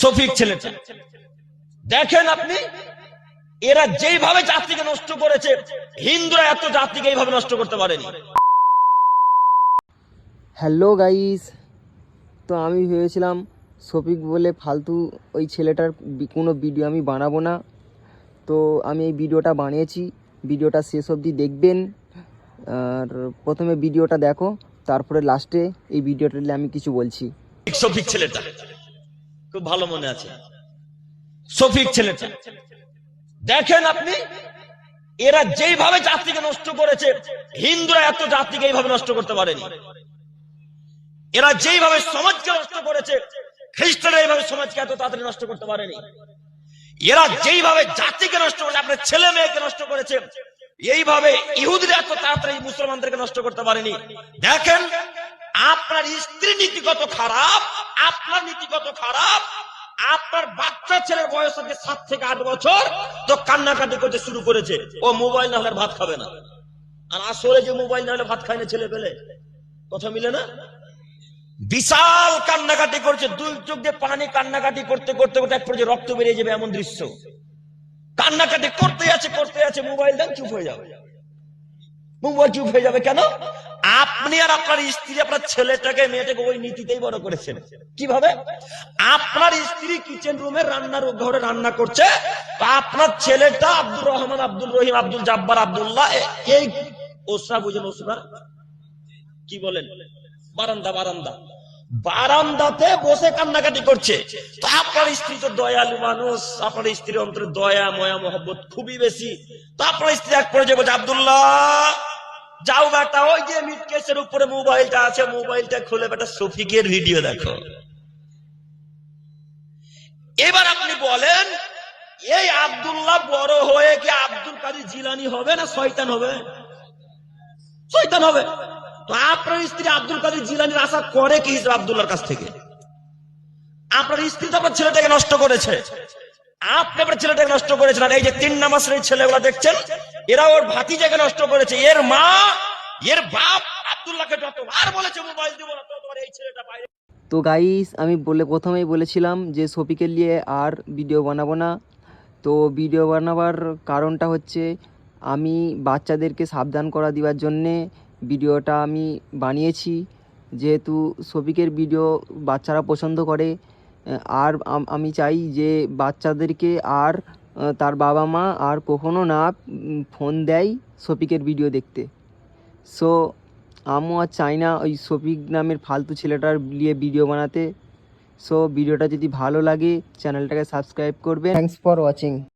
সফিক ছেলেটা। দেখেন আপনি এরা যেইভাবে জাতিকে নষ্ট করেছে হিন্দুরা এত জাতিকে এইভাবে নষ্ট করতে পারেনি। হ্যালো গাইস তো আমি ভেবেছিলাম শফিক বলে ফালতু ওই ছেলেটার কোনো ভিডিও আমি বানাবো না। তো আমি এই ভিডিওটা বানিয়েছি ভিডিওটা শেষ অবধি দেখবেন। আর প্রথমে ভিডিওটা দেখো তারপরে লাস্টে এই ভিডিওটা নিয়ে আমি কিছু বলছি। সফিক ছেলেটা। খুব ভালো মনে আছে। সফিক ছেলেটা। দেখেন আপনি, এরা যেইভাবে জাতিকে নষ্ট করেছে, হিন্দুরা এত জাতিকে এইভাবে নষ্ট করতে পারেনি। এরা যেইভাবে সমাজকে নষ্ট করেছে, খ্রিস্টানরা এইভাবে সমাজকে এত তাড়াতাড়ি নষ্ট করতে পারেনি। এরা যেইভাবে জাতিকে নষ্ট করেছে, আপনার ছেলে মেয়েকে নষ্ট করেছে, এইভাবে ইহুদিরা এত তাড়াতাড়ি মুসলমানদেরকে নষ্ট করতে পারেনি। দেখেন আপনার স্ত্রী নীতি কত খারাপ, আপনার নীতি কত খারাপ, আপনার বাচ্চা ছেলের বয়স হচ্ছে সাত থেকে আট বছর, তো কান্নাকাটি করতে শুরু করেছে। ও মোবাইল না হলে ভাত খাবে না। আর আসলে যে মোবাইল না হলে ভাত খায় না ছেলে পেলে, কথা মিলে না? বিশাল কান্নাকাটি করছে, দুই চোখ দিয়ে পানি কান্নাকাটি করতে করতে করতে এক পর্যায়ে রক্ত বেরিয়ে যাবে এমন দৃশ্য। কান্নাকাটি করতে আছে করতে আছে মোবাইল দেন চুপ হয়ে যাবে। চুপ হয়ে যাবে কেন? আপনি আর আপনার স্ত্রী আপনার ছেলেটাকে মেয়েটাকে ওই নীতিতেই বড় করেছেন। কীভাবে? আপনার স্ত্রী কিচেন রুমে রান্নার ঘরে রান্না করছে আপনার ছেলেটা আব্দুর রহমান আব্দুল রহিম আব্দুল জাব্বার আবদুল্লাহ এই ওসরা বুঝেন ওসরা? কি বলেন? বারান্দা বারান্দা। বারান্দাতে বসে কান্নাকাটি করছে। তো আপনার স্ত্রী তো দয়ালু মানুষ, আপনার স্ত্রীর অন্তরে দয়া, ময়া, মহব্বত খুবই বেশি। তো আপনার স্ত্রী এক পর্যায়ে বলছে, আব্দুল্লাহ, যাও বেটা, ওই যে মিট কেসের উপরে মোবাইলটা আছে, মোবাইলটা খুলে বেটা শফিকের ভিডিও দেখো। এবার আপনি বলেন, এই আব্দুল্লাহ বড় হয়ে কি আব্দুল কাদের জিলানি হবে না শয়তান হবে? শয়তান হবে। তো আপনার স্ত্রী আব্দুল কাদের জিলানির আশা করে কি হিসেবে আব্দুল্লাহর কাছ থেকে? আপনার স্ত্রী তো আপনার ছেলেটাকে নষ্ট করেছে। আপনি আপনার ছেলেটাকে নষ্ট করেছেন আর এই যে তিন শ্রেণির ছেলেগুলো দেখছেন, এরা ওর ভাতিজাকে নষ্ট করেছে। এর মা, এর বাপ আব্দুল্লাহকে যতবার বলেছে, মোবাইল দিব না ততবার এই ছেলেটা বাইরে তো গাইস আমি বলে প্রথমেই বলেছিলাম যে শফিকের নিয়ে আর ভিডিও বানাবো না। তো ভিডিও বানাবার কারণটা হচ্ছে, আমি বাচ্চাদেরকে সাবধান করা দেওয়ার জন্যে ভিডিওটা আমি বানিয়েছি। যেহেতু শফিকের ভিডিও বাচ্চারা পছন্দ করে আর আমি চাই যে বাচ্চাদেরকে আর তার বাবা মা আর কখনো না ফোন দেয় শফিকের ভিডিও দেখতে। সো আমিও আর চাই না ওই শফিক নামের ফালতু ছেলেটার নিয়ে ভিডিও বানাতে। সো ভিডিওটা যদি ভালো লাগে, চ্যানেলটাকে সাবস্ক্রাইব করবে থ্যাংকস ফর ওয়াচিং